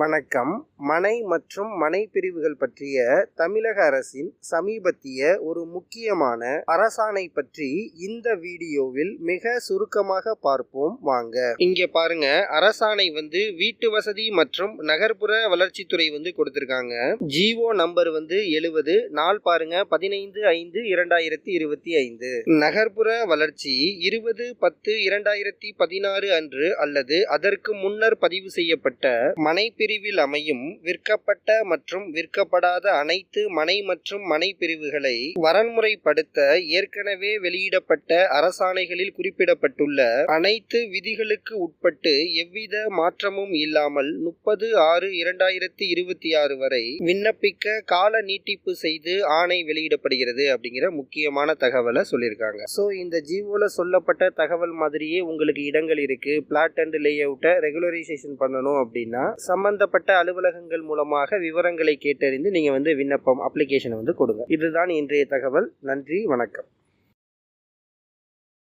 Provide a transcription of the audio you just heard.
வணக்கம். மனை மற்றும் மனை பிரிவுகள் பற்றிய தமிழக அரசின் சமீபத்திய ஒரு முக்கியமான அரசாணை பற்றி இந்த வீடியோவில் மிக சுருக்கமாக பார்ப்போம். வாங்க. இங்க பாருங்க. அரசாணை வந்து வீட்டு வசதி மற்றும் நகர்ப்புற வளர்ச்சித்துறை வந்து கொடுத்திருக்காங்க. ஜிஓ நம்பர் வந்து எழுவது. நாள் பாருங்க. பதினைந்து ஐந்து இரண்டாயிரத்தி இருபத்தி ஐந்து. நகர்ப்புற வளர்ச்சி இருபது பத்து இரண்டாயிரத்தி பதினாறு அன்று அல்லது அதற்கு முன்னர் பதிவு செய்யப்பட்ட மனை பிரிவில் அமையும் விற்கப்பட்ட மற்றும் விற்கப்படாத அனைத்து மனை மற்றும் மனை பிரிவுகளை வரன்முறைப்படுத்த ஏற்கனவே வெளியிடப்பட்ட அரசாணைகளில் குறிப்பிடப்பட்டுள்ள அனைத்து விதிகளுக்கு உட்பட்டு எவ்வித மாற்றமும் இல்லாமல் முப்பது ஆறு இரண்டாயிரத்தி இருபத்தி ஆறு வரை விண்ணப்பிக்க கால நீட்டிப்பு செய்து ஆணை வெளியிடப்படுகிறது அப்படிங்கிற முக்கியமான தகவலை சொல்லியிருக்காங்க. ஸோ இந்த ஜிஓல சொல்லப்பட்ட தகவல் மாதிரியே உங்களுக்கு இடங்கள் இருக்கு. பிளாட் அண்ட் லே அவுட்டை ரெகுலரைசேஷன் பண்ணணும் அப்படின்னா சம்பந்தப்பட்ட அலுவலகங்கள் மூலமாக விவரங்களை கேட்டறிந்து நீங்க வந்து விண்ணப்பம் அப்ளிகேஷனை வந்து கொடுங்க. இதுதான் இன்றைய தகவல். நன்றி வணக்கம்.